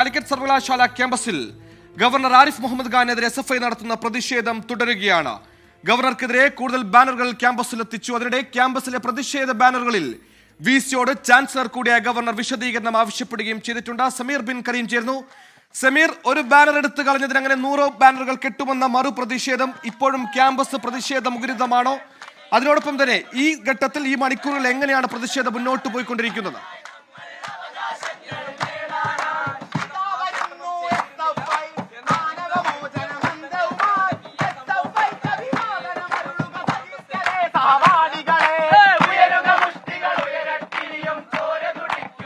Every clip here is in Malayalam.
കാലിക്കറ്റ് സർവകലാശാല ക്യാമ്പസിൽ ഗവർണർ ആരിഫ് മുഹമ്മദ് ഖാനെതിരെ എസ് എഫ് ഐ നടത്തുന്ന പ്രതിഷേധം തുടരുകയാണ്. ഗവർണർക്കെതിരെ കൂടുതൽ ബാനറുകൾ ക്യാമ്പസിൽ എത്തിച്ചു അതിനിടെ ക്യാമ്പസിലെ പ്രതിഷേധ ബാനറുകളിൽ വി സിയോട് ചാൻസലർ കൂടിയായ ഗവർണർ വിശദീകരണം ആവശ്യപ്പെടുകയും ചെയ്തിട്ടുണ്ട്. സമീർ ബിൻ കരീം ചേർന്നു സമീർ ഒരു ബാനർ എടുത്തു കളഞ്ഞതിന് അങ്ങനെ നൂറോ ബാനറുകൾ കെട്ടുമെന്ന മറു പ്രതിഷേധം ഇപ്പോഴും ക്യാമ്പസ് പ്രതിഷേധ മുഖരിതമാണോ അതിനോടൊപ്പം തന്നെ ഈ ഘട്ടത്തിൽ ഈ മണിക്കൂറിൽ എങ്ങനെയാണ് പ്രതിഷേധം മുന്നോട്ട് പോയിക്കൊണ്ടിരിക്കുന്നത്?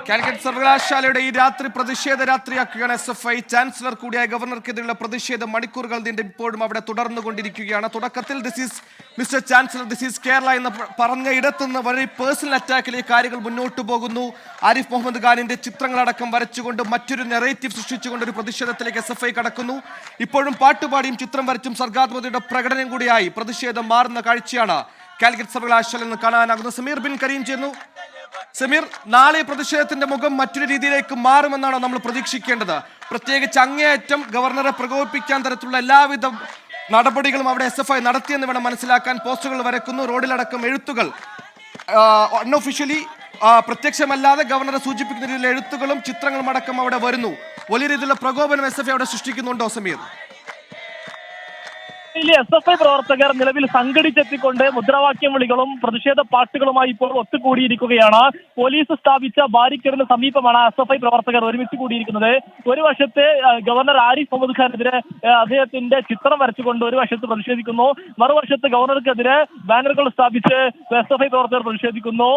കാലിക്കറ്റ് സർവകലാശാലയുടെ ഈ രാത്രി പ്രതിഷേധ രാത്രിയാക്കുകയാണ് എസ് എഫ് ഐ ചാൻസലർ കൂടിയായ ഗവർണർക്കെതിരെയുള്ള പ്രതിഷേധം മണിക്കൂറുകൾ നീണ്ട് ഇപ്പോഴും അവിടെ തുടർന്നുകൊണ്ടിരിക്കുകയാണ്. തുടക്കത്തിൽ this is Mr chancellor this is Kerala എന്ന് പറഞ്ഞ ഇടത്തുനിന്ന് വളരെ പേഴ്സണൽ അറ്റാക്കിലേക്ക് കാര്യങ്ങൾ മുന്നോട്ട് പോകുന്നു. ആരിഫ് മുഹമ്മദ് ഖാനിന്റെ ചിത്രങ്ങളടക്കം വരച്ചുകൊണ്ട് മറ്റൊരു നെറേറ്റീവ് സൃഷ്ടിച്ചുകൊണ്ട് ഒരു പ്രതിഷേധത്തിലേക്ക് എസ് എഫ് ഐ കടക്കുന്നു. ഇപ്പോഴും പാട്ടുപാടിയും ചിത്രം വരച്ചും സർഗാത്മതയുടെ പ്രകടനം കൂടിയായി. പ്രതിഷേധം മാറുന്ന കാഴ്ചയാണ് കാലിക്കറ്റ് സർവകലാശാലയിൽ നിന്ന് കാണാനാകുന്നത്. സമീർ ബിൻ കരീം ചേർന്നു സമീർ നാളെ പ്രതിഷേധത്തിന്റെ മുഖം മറ്റൊരു രീതിയിലേക്ക് മാറുമെന്നാണോ നമ്മൾ പ്രതീക്ഷിക്കേണ്ടത്? പ്രത്യേകിച്ച് അങ്ങേയറ്റം ഗവർണറെ പ്രകോപിപ്പിക്കാൻ തരത്തിലുള്ള എല്ലാവിധ നടപടികളും അവിടെ എസ് എഫ് ഐ നടത്തിയെന്ന് വേണം മനസ്സിലാക്കാൻ പോസ്റ്ററുകൾ വരക്കുന്നു റോഡിലടക്കം എഴുത്തുകൾ. അൺഒഫീഷ്യലി പ്രത്യക്ഷമല്ലാതെ ഗവർണറെ സൂചിപ്പിക്കുന്ന രീതിയിലുള്ള എഴുത്തുകളും ചിത്രങ്ങളും അടക്കം അവിടെ വരുന്നു. വലിയ രീതിയിലുള്ള പ്രകോപനം എസ് എഫ് ഐ അവിടെ സൃഷ്ടിക്കുന്നുണ്ടോ സമീർ? എസ് എഫ് ഐ പ്രവർത്തകർ നിലവിൽ സംഘടിച്ചെത്തിക്കൊണ്ട് മുദ്രാവാക്യം വിളികളും പ്രതിഷേധ പാട്ടുകളുമായി ഇപ്പോൾ ഒത്തുകൂടിയിരിക്കുകയാണ്. പോലീസ് സ്ഥാപിച്ച ബാരിക്കേഡിന് സമീപമാണ് എസ് എഫ് ഐ പ്രവർത്തകർ ഒരുമിച്ച് കൂടിയിരിക്കുന്നത്. ഒരു വശത്ത് ഗവർണർ ആരിഫ് മുഹമ്മദ് ഖാനെതിരെ അദ്ദേഹത്തിന്റെ ചിത്രം വരച്ചുകൊണ്ട് ഒരു വശത്ത് പ്രതിഷേധിക്കുന്നു. മറുവശത്ത് ഗവർണർക്കെതിരെ ബാനറുകൾ സ്ഥാപിച്ച് എസ് എഫ് ഐ പ്രവർത്തകർ പ്രതിഷേധിക്കുന്നു.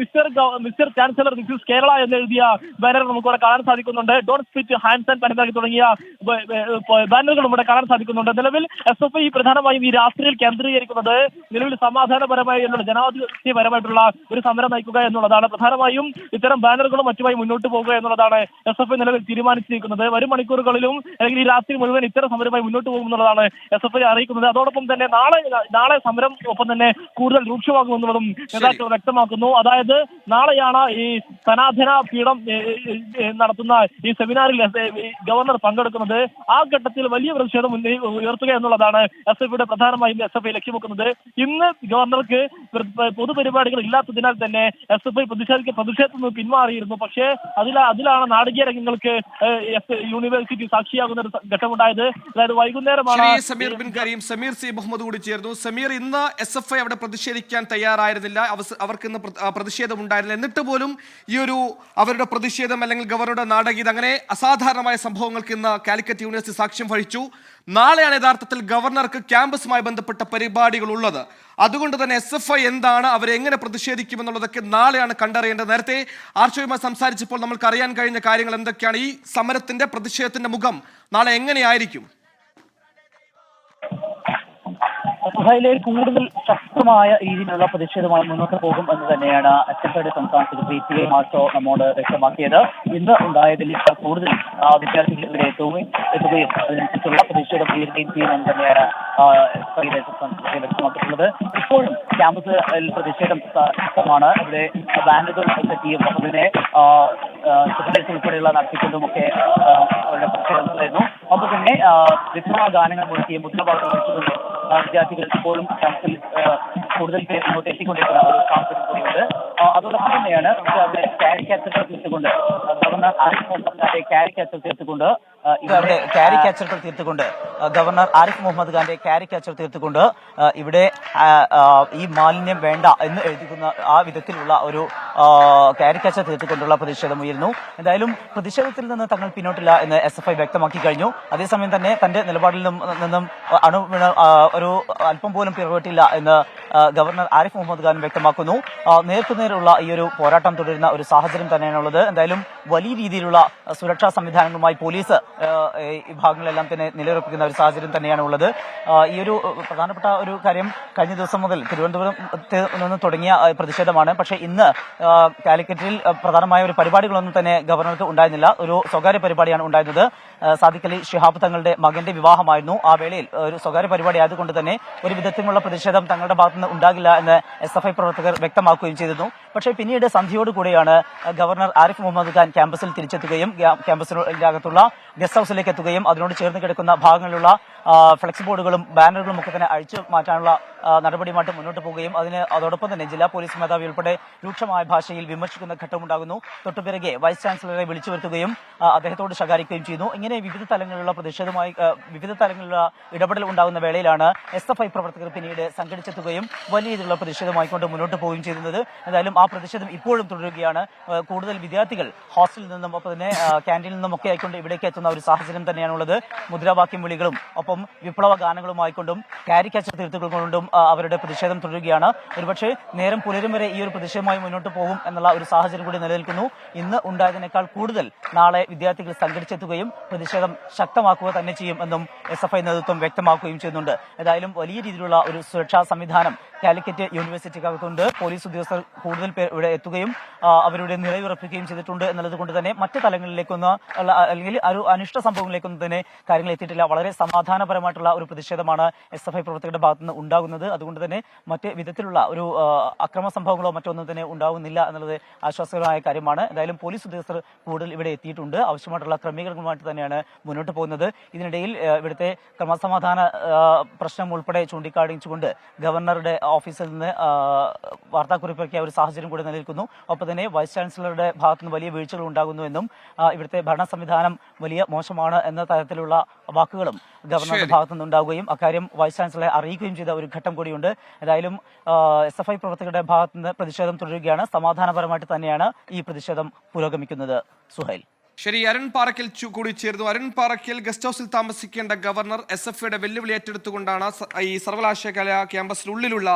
Mr Mr chancellor Mrs Kerala എന്ന് എഴുതിയ ബാനർ നമുക്ക് ഇവിടെ കാണാൻ സാധിക്കുന്നുണ്ട്. ഡോണ്ട് സ്പിറ്റ് ഹാൻഡ്സ് ആൻഡ് പനിതാക്കി തുടങ്ങിയ ബാനറുകൾ ഇവിടെ കാണാൻ സാധിക്കുന്നുണ്ട്. നിലവിൽ എസ് എഫ് ഐ പ്രധാനമായും ഈ രാത്രിയിൽ കേന്ദ്രീകരിക്കുന്നത് നിലവിൽ സമാധാനപരമായി എന്നുള്ള ജനാധിപത്യപരമായിട്ടുള്ള ഒരു സമരം നയിക്കുക എന്നുള്ളതാണ്. പ്രധാനമായും ഇത്തരം ബാനറുകളും മറ്റുമായി മുന്നോട്ട് പോകുക എന്നുള്ളതാണ് എസ് എഫ് ഐ നിലവിൽ തീരുമാനിച്ചിരിക്കുന്നത്. വരും മണിക്കൂറുകളിലും അല്ലെങ്കിൽ ഈ രാത്രി മുഴുവൻ ഇത്തരം സമരമായി മുന്നോട്ട് പോകുമെന്നുള്ളതാണ് എസ് എഫ് ഐ അറിയിക്കുന്നത്. അതോടൊപ്പം തന്നെ നാളെ നാളെ സമരം ഒപ്പം തന്നെ കൂടുതൽ രൂക്ഷമാകുമെന്നുള്ളതും നേതാക്കൾ വ്യക്തമാക്കുന്നു. അതായത് നാളെയാണ് ഈ സനാധന പീഠം നടത്തുന്ന ഈ സെമിനാറിൽ ഈ ഗവർണർ പങ്കെടുക്കുന്നത്. ആ ഘട്ടത്തിൽ വലിയ പ്രതിഷേധം ഉയർത്തുക എന്നുള്ളതാണ് എസ് എഫ് പ്രധാനമായും എസ് എഫ് ഐ ലക്ഷ്യമെക്കുന്നത് ഇന്ന് ഗവർണർക്ക് പൊതുപരിപാടികൾ ഇല്ലാത്തതിനാൽ തന്നെ എസ് എഫ് ഐ പ്രതിഷേധിക്ക പ്രതിഷേധത്തിൽ നിന്ന് പിന്മാറിയിരുന്നു പക്ഷേ അതിൽ അതിലാണ് നാടകീയ രംഗങ്ങൾക്ക് യൂണിവേഴ്സിറ്റി സാക്ഷിയാകുന്ന ഒരു ഘട്ടമുണ്ടായത്. അതായത് വൈകുന്നേരമാണ് സമീർ ബിൻ കരീം സമീർ സി മുഹമ്മദ് കൂടി ചേർന്നു. സമീർ ഇന്ന് എസ് എഫ് ഐ അവിടെ പ്രതിഷേധിക്കാൻ തയ്യാറായിരുന്നില്ല. അവർക്ക് ഇന്ന് പ്രതിഷേധം ഉണ്ടായിരുന്നില്ല എന്നിട്ട് പോലും ഈ ഒരു അവരുടെ പ്രതിഷേധം അല്ലെങ്കിൽ ഗവർണറുടെ നാടകീയത അങ്ങനെ അസാധാരണമായ സംഭവങ്ങൾക്ക് ഇന്ന് കാലിക്കറ്റ് യൂണിവേഴ്സിറ്റി സാക്ഷ്യം വഹിച്ചു. നാളെയാണ് യഥാർത്ഥത്തിൽ ഗവർണർക്ക് ക്യാമ്പസുമായി ബന്ധപ്പെട്ട പരിപാടികൾ ഉള്ളത് അതുകൊണ്ട് തന്നെ എസ് എഫ് ഐ എന്താണ് അവരെങ്ങനെ പ്രതിഷേധിക്കുമെന്നുള്ളതൊക്കെ നാളെയാണ് കണ്ടറിയേണ്ടത്. നേരത്തെ ആർച്ചയുമായി സംസാരിച്ചപ്പോൾ നമ്മൾക്ക് അറിയാൻ കഴിഞ്ഞ കാര്യങ്ങൾ എന്തൊക്കെയാണ്? ഈ സമരത്തിന്റെ പ്രതിഷേധത്തിന്റെ മുഖം നാളെ എങ്ങനെയായിരിക്കും? സുഹൈലയിൽ കൂടുതൽ ശക്തമായ രീതിയിലുള്ള പ്രതിഷേധമായി മുന്നോട്ട് പോകും എന്ന് തന്നെയാണ് ഐയുടെ സംസ്ഥാന സെക്രട്ടറി പി എ മാഷോ നമ്മോട് വ്യക്തമാക്കിയത്. ഇന്ന് ഉണ്ടായതിൽ കൂടുതൽ വിദ്യാർത്ഥികൾ ഇവിടെ എത്തുകയും എത്തുകയും അതിനനുസരിച്ചുള്ള പ്രതിഷേധം ഉയരുകയും ചെയ്യുമെന്ന് തന്നെയാണ് വ്യക്തമാക്കിയിട്ടുള്ളത്. ഇപ്പോഴും ക്യാമ്പസിൽ പ്രതിഷേധം ശക്തമാണ്. ഇവിടെ ബാനറുകൾ സെറ്റിയും അതിനെ ഉൾപ്പെടെയുള്ള നടത്തിക്കൊണ്ടുമൊക്കെ അവരുടെ പ്രതിഷേധം ഒപ്പം തന്നെ വിപ്ലവ ഗാനങ്ങൾ മുഴക്കിയ മുദ്രാവാക്യം വിളിച്ചുകൊണ്ട് വിദ്യാർത്ഥികൾ ഇപ്പോഴും ആ, കൂടുതൽ പേർ ഇങ്ങോട്ട് എത്തിക്കൊണ്ടിരിക്കുന്ന ഒരു സാഹചര്യം കൂടിയുണ്ട്. അതോടൊപ്പം തന്നെയാണ് അവിടെ കാരിക്കാച്ചറുകൾ തീർത്തുകൊണ്ട് ഗവർണർ ആരിഫ് മുഹമ്മദ് ഖാന്റെ കാരിക്കാച്ചർ തീർത്തുകൊണ്ട് ആ, ഇവിടെ ഇവിടെ ക്യാരി കാച്ചറുകൾ തീർത്തുകൊണ്ട് ഗവർണർ ആരിഫ് മുഹമ്മദ് ഖാന്റെ ക്യാരി ക്യാച്ചർ തീർത്തുകൊണ്ട് ഇവിടെ ഈ മാലിന്യം വേണ്ട എന്ന് എഴുതിക്കുന്ന ആ വിധത്തിലുള്ള ഒരു ക്യാരി ക്യാച്ചർ തീർത്തുകൊണ്ടുള്ള പ്രതിഷേധം ഉയരുന്നു. എന്തായാലും പ്രതിഷേധത്തിൽ നിന്ന് തങ്ങൾ പിന്നോട്ടില്ല എന്ന് എസ് എഫ് ഐ വ്യക്തമാക്കി കഴിഞ്ഞു. അതേസമയം തന്നെ തന്റെ നിലപാടിൽ നിന്നും അണു ഒരു അല്പം പോലും പിറവിട്ടില്ല എന്ന് ഗവർണർ ആരിഫ് മുഹമ്മദ് ഖാൻ വ്യക്തമാക്കുന്നു. നേർക്കുനേരുള്ള ഈ ഒരു പോരാട്ടം തുടരുന്ന ഒരു സാഹചര്യം തന്നെയാണുള്ളത്. എന്തായാലും വലിയ രീതിയിലുള്ള സുരക്ഷാ സംവിധാനങ്ങളുമായി പോലീസ് ഈ ഭാഗങ്ങളെല്ലാം തന്നെ നിലയുറപ്പിക്കുന്ന ഒരു സാഹചര്യം തന്നെയാണ് ഉള്ളത്. ഈ ഒരു പ്രധാനപ്പെട്ട ഒരു കാര്യം കഴിഞ്ഞ ദിവസം മുതൽ തിരുവനന്തപുരത്ത് നിന്ന് തുടങ്ങിയ പ്രതിഷേധമാണ്. പക്ഷേ ഇന്ന് കാലിക്കറ്റിൽ പ്രധാനമായ ഒരു പരിപാടികളൊന്നും തന്നെ ഗവർണർക്ക് ഉണ്ടായിരുന്നില്ല. ഒരു സ്വകാര്യ പരിപാടിയാണ് ഉണ്ടായിരുന്നത്. ആ, ഷിഹാബ് തങ്ങളുടെ മകന്റെ വിവാഹമായിരുന്നു. ആ വേളയിൽ ഒരു സ്വകാര്യ പരിപാടി ആയതുകൊണ്ട് തന്നെ ഒരു വിധത്തിലുള്ള പ്രതിഷേധം തങ്ങളുടെ ഭാഗത്തുനിന്ന് ഉണ്ടാകില്ല എന്ന് എസ് എഫ് ഐ പ്രവർത്തകർ വ്യക്തമാക്കുകയും ചെയ്തിരുന്നു. പക്ഷേ പിന്നീട് സന്ധ്യയോട് കൂടിയാണ് ഗവർണർ ആരിഫ് മുഹമ്മദ് ഖാൻ ക്യാമ്പസിൽ തിരിച്ചെത്തുകയും ക്യാ- ക്യാമ്പസിനകത്തുള്ള ഗസ്റ്റ് ഹൌസിലേക്ക് എത്തുകയും അതിനോട് ചേർന്ന് കിടക്കുന്ന ഭാഗങ്ങളിലുള്ള ഫ്ലെക്സ് ബോർഡുകളും ബാനറുകളും ഒക്കെ തന്നെ അഴിച്ചു മാറ്റാനുള്ള നടപടിയുമായിട്ട് മുന്നോട്ട് പോവുകയും അതിന് അതോടൊപ്പം തന്നെ ജില്ലാ പോലീസ് മേധാവി ഉൾപ്പെടെ രൂക്ഷമായ ഭാഷയിൽ വിമർശിക്കുന്ന ഘട്ടമുണ്ടാകുന്നു. തൊട്ടുപിറകെ വൈസ് ചാൻസലറെ വിളിച്ചു വരുത്തുകയും അദ്ദേഹത്തോട് ശകാരിക്കുകയും ചെയ്യുന്നു. ഇങ്ങനെ വിവിധ തലങ്ങളിലുള്ള പ്രതിഷേധമായി വിവിധ തലങ്ങളിലുള്ള ഇടപെടൽ ഉണ്ടാകുന്ന വേളയിലാണ് എസ് എഫ് ഐ പ്രവർത്തകർ പിന്നീട് സംഘടിച്ചെത്തുകയും വലിയ രീതിയിലുള്ള പ്രതിഷേധമായിക്കൊണ്ട് മുന്നോട്ട് പോവുകയും ചെയ്യുന്നത്. എന്തായാലും ആ പ്രതിഷേധം ഇപ്പോഴും തുടരുകയാണ്. കൂടുതൽ വിദ്യാർത്ഥികൾ ഹോസ്റ്റലിൽ നിന്നും ഒപ്പം തന്നെ ക്യാന്റീനിൽ നിന്നും ഒക്കെ ആയിക്കൊണ്ട് ഇവിടേക്ക് എത്തുന്ന ഒരു സാഹചര്യം തന്നെയാണുള്ളത്. മുദ്രാവാക്യം വിളികളും വിപ്ലവ ഗാനങ്ങളുമായിക്കൊണ്ടും കാരിക്കാച്ചർ തിരുത്തുകൾ കൊണ്ടും അവരുടെ പ്രതിഷേധം തുടരുകയാണ്. ഒരുപക്ഷെ നേരം പുലരും വരെ ഈ ഒരു പ്രതിഷേധമായി മുന്നോട്ട് പോകും എന്നുള്ള ഒരു സാഹചര്യം കൂടി നിലനിൽക്കുന്നു. ഇന്ന് ഉണ്ടായതിനേക്കാൾ കൂടുതൽ നാളെ വിദ്യാർത്ഥികൾ സംഘടിച്ചെത്തുകയും പ്രതിഷേധം ശക്തമാക്കുക തന്നെ ചെയ്യും എന്നും എസ് എഫ് ഐ നേതൃത്വം വ്യക്തമാക്കുകയും ചെയ്യുന്നുണ്ട്. ഏതായാലും വലിയ രീതിയിലുള്ള ഒരു സുരക്ഷാ സംവിധാനം കാലിക്കറ്റ് യൂണിവേഴ്സിറ്റിക്കകത്തുണ്ട്. പോലീസ് ഉദ്യോഗസ്ഥർ കൂടുതൽ പേർ ഇവിടെ എത്തുകയും അവരുടെ നിലയുറപ്പിക്കുകയും ചെയ്തിട്ടുണ്ട് എന്നുള്ളത് കൊണ്ട് തന്നെ മറ്റ് തലങ്ങളിലേക്കൊന്ന് അല്ലെങ്കിൽ ഒരു അനിഷ്ട സംഭവങ്ങളിലേക്കൊന്നും തന്നെ കാര്യങ്ങൾ എത്തിയിട്ടില്ല. വളരെ സമാധാനപരമായിട്ടുള്ള ഒരു പ്രതിഷേധമാണ് എസ് എഫ് ഐ പ്രവർത്തകരുടെ ഭാഗത്തുനിന്ന് ഉണ്ടാകുന്നത്. അതുകൊണ്ട് തന്നെ മറ്റ് വിധത്തിലുള്ള ഒരു അക്രമ സംഭവങ്ങളോ മറ്റൊന്നും തന്നെ ഉണ്ടാകുന്നില്ല എന്നുള്ളത് ആശ്വാസകരമായ കാര്യമാണ്. എന്തായാലും പോലീസ് ഉദ്യോഗസ്ഥർ കൂടുതൽ ഇവിടെ എത്തിയിട്ടുണ്ട്. ആവശ്യമായിട്ടുള്ള ക്രമീകരണങ്ങളുമായിട്ട് തന്നെയാണ് മുന്നോട്ട് പോകുന്നത്. ഇതിനിടയിൽ ഇവിടുത്തെ ക്രമസമാധാന പ്രശ്നം ഉൾപ്പെടെ ചൂണ്ടിക്കാണിച്ചുകൊണ്ട് ഗവർണറുടെ ഓഫീസിൽ നിന്ന് വാർത്താക്കുറിപ്പിറക്കിയ ഒരു സാഹചര്യം കൂടി നിലനിൽക്കുന്നു. ഒപ്പം തന്നെ വൈസ് ചാൻസലറുടെ ഭാഗത്തുനിന്ന് വലിയ വീഴ്ചകൾ ഉണ്ടാകുന്നു എന്നും ഇവിടുത്തെ ഭരണ സംവിധാനം വലിയ മോശമാണ് എന്ന തരത്തിലുള്ള വാക്കുകളും ഗവർണറുടെ ശരി. ഭാഗത്തു നിന്നുണ്ടാവുകയും അക്കാര്യം വൈസ് ചാൻസലറെ അറിയിക്കുകയും ചെയ്ത ഒരു ഘട്ടം കൂടിയുണ്ട്. ഏതായാലും എസ് എഫ് ഐ പ്രവർത്തകരുടെ ഭാഗത്തു നിന്ന് പ്രതിഷേധം തുടരുകയാണ്. സമാധാനപരമായിട്ട് തന്നെയാണ് ഈ പ്രതിഷേധം പുരോഗമിക്കുന്നത്. സുഹൈൽ. ശരി അരുൺ പാറക്കിൽ കൂടി ചേർന്നു. അരുൺ പാറക്കിൽ ഗസ്റ്റ് ഹൗസിൽ താമസിക്കേണ്ട ഗവർണർ എസ് എഫ് ഐയുടെ വെല്ലുവിളി ഏറ്റെടുത്തുകൊണ്ടാണ് ഈ സർവകലാശാല ക്യാമ്പസിനുള്ളിലുള്ള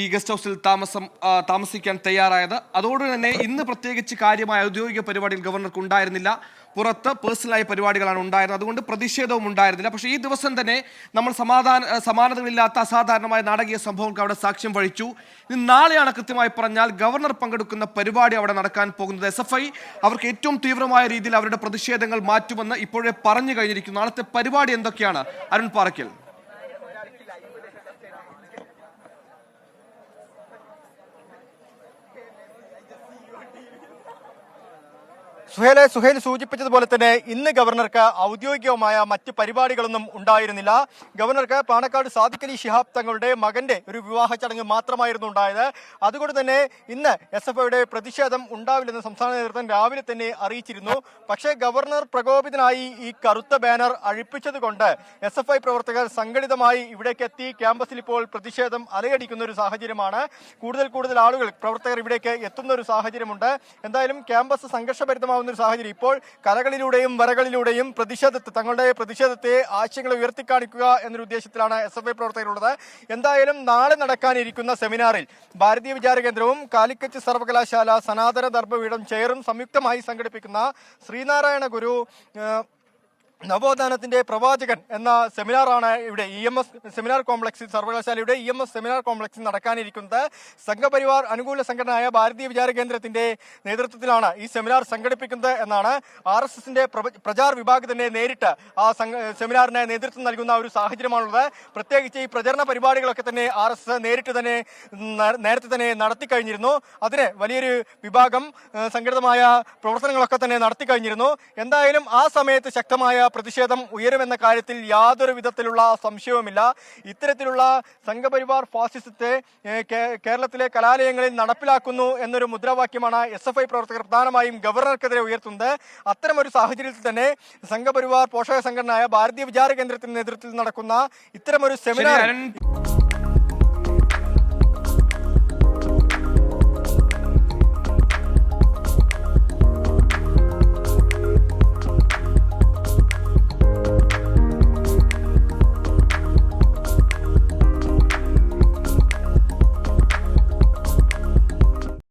ഈ ഗസ്റ്റ് ഹൗസിൽ താമസം താമസിക്കാൻ തയ്യാറായത്. അതോട് തന്നെ ഇന്ന് പ്രത്യേകിച്ച് കാര്യമായ ഔദ്യോഗിക പരിപാടിയിൽ ഗവർണർക്ക് ഉണ്ടായിരുന്നില്ല. പുറത്ത് പേഴ്സണലായ പരിപാടികളാണ് ഉണ്ടായിരുന്നത്. അതുകൊണ്ട് പ്രതിഷേധവും ഉണ്ടായിരുന്നില്ല. പക്ഷേ ഈ ദിവസം തന്നെ നമ്മൾ സമാധാന സമാനതകളില്ലാത്ത അസാധാരണമായ നാടകീയ സംഭവങ്ങൾക്ക് അവിടെ സാക്ഷ്യം വഹിച്ചു. ഇനി നാളെയാണ് കൃത്യമായി പറഞ്ഞാൽ ഗവർണർ പങ്കെടുക്കുന്ന പരിപാടി അവിടെ നടക്കാൻ പോകുന്നത്. എസ് എഫ് ഐ അവർക്ക് ഏറ്റവും തീവ്രമായ രീതിയിൽ അവരുടെ പ്രതിഷേധങ്ങൾ മാറ്റുമെന്ന് ഇപ്പോഴേ പറഞ്ഞു കഴിഞ്ഞിരിക്കുന്നു. നാളത്തെ പരിപാടി എന്തൊക്കെയാണ്? അരുൺ പാറയ്ക്കൽ സുഹേലെ സുഹേൽ സൂചിപ്പിച്ചതുപോലെ തന്നെ ഇന്ന് ഗവർണർക്ക് ഔദ്യോഗികമായ മറ്റ് പരിപാടികളൊന്നും ഉണ്ടായിരുന്നില്ല. ഗവർണർക്ക് പാണക്കാട് സാദിഖലി ശിഹാബ് തങ്ങളുടെ മകന്റെ ഒരു വിവാഹ ചടങ്ങ് മാത്രമായിരുന്നു ഉണ്ടായത്. അതുകൊണ്ട് തന്നെ ഇന്ന് എസ് എഫ് ഐയുടെ പ്രതിഷേധം ഉണ്ടാവില്ലെന്ന് സംസ്ഥാന നേതൃത്വം രാവിലെ തന്നെ അറിയിച്ചിരുന്നു. പക്ഷേ ഗവർണർ പ്രകോപിതനായി ഈ കറുത്ത ബാനർ അഴിപ്പിച്ചത് കൊണ്ട് എസ് എഫ് ഐ പ്രവർത്തകർ സംഘടിതമായി ഇവിടേക്ക് എത്തി ക്യാമ്പസിൽ ഇപ്പോൾ പ്രതിഷേധം അലയടിക്കുന്ന ഒരു സാഹചര്യമാണ്. കൂടുതൽ കൂടുതൽ ആളുകൾ പ്രവർത്തകർ ഇവിടേക്ക് എത്തുന്ന ഒരു സാഹചര്യമുണ്ട്. എന്തായാലും ക്യാമ്പസ് സംഘർഷഭരിതമാവുന്ന ഒരു സാഹചര്യം. ഇപ്പോൾ കലകളിലൂടെയും വരകളിലൂടെയും പ്രതിഷേധത്തെ തങ്ങളുടെ പ്രതിഷേധത്തെ ആശയങ്ങളെ ഉയർത്തിക്കാണിക്കുക എന്നൊരു ഉദ്ദേശത്തിലാണ് എസ് എഫ് ഐ പ്രവർത്തകരുള്ളത്. എന്തായാലും നാളെ നടക്കാനിരിക്കുന്ന സെമിനാറിൽ ഭാരതീയ വിചാര കേന്ദ്രവും കാലിക്കറ്റ് സർവകലാശാല സനാതന ധർമ്മപീഠം ചെയറും സംയുക്തമായി സംഘടിപ്പിക്കുന്ന ശ്രീനാരായണ ഗുരു നവോത്ഥാനത്തിന്റെ പ്രവാചകൻ എന്ന സെമിനാറാണ് ഇവിടെ ഇ എം എസ് സെമിനാർ കോംപ്ലക്സിൽ സർവകലാശാലയുടെ ഇ എം എസ് സെമിനാർ കോംപ്ലക്സിൽ നടക്കാനിരിക്കുന്നത്. സംഘപരിവാർ അനുകൂല സംഘടനയായ ഭാരതീയ വിചാര കേന്ദ്രത്തിന്റെ നേതൃത്വത്തിലാണ് ഈ സെമിനാർ സംഘടിപ്പിക്കുന്നത് എന്നാണ് ആർ എസ് എസിന്റെ പ്രചാർ വിഭാഗ് തന്നെ നേരിട്ട് ആ സെമിനാറിന് നേതൃത്വം നൽകുന്ന ഒരു സാഹചര്യമാണുള്ളത്. പ്രത്യേകിച്ച് ഈ പ്രചരണ പരിപാടികളൊക്കെ തന്നെ ആർ എസ് എസ് നേരിട്ട് തന്നെ നേരത്തെ തന്നെ നടത്തി കഴിഞ്ഞിരുന്നു. അതിന് വലിയൊരു വിഭാഗം സംഘടിതമായ പ്രവർത്തനങ്ങളൊക്കെ തന്നെ നടത്തി കഴിഞ്ഞിരുന്നു. എന്തായാലും ആ സമയത്ത് ശക്തമായ പ്രതിഷേധം ഉയരുമെന്ന കാര്യത്തിൽ യാതൊരു വിധത്തിലുള്ള സംശയവുമില്ല. ഇത്തരത്തിലുള്ള സംഘപരിവാർ ഫാസിസത്തെ കേരളത്തിലെ കലാലയങ്ങളിൽ നടപ്പിലാക്കുന്നു എന്നൊരു മുദ്രാവാക്യമാണ് എസ് എഫ് ഐ പ്രവർത്തകർ പ്രധാനമായും ഗവർണർക്കെതിരെ ഉയർത്തുന്നത്. അത്തരമൊരു സാഹചര്യത്തിൽ തന്നെ സംഘപരിവാർ പോഷക സംഘടനയായ ഭാരതീയ വിചാര കേന്ദ്രത്തിന്റെ നേതൃത്വത്തിൽ നടക്കുന്ന ഇത്തരമൊരു സെമിനാർ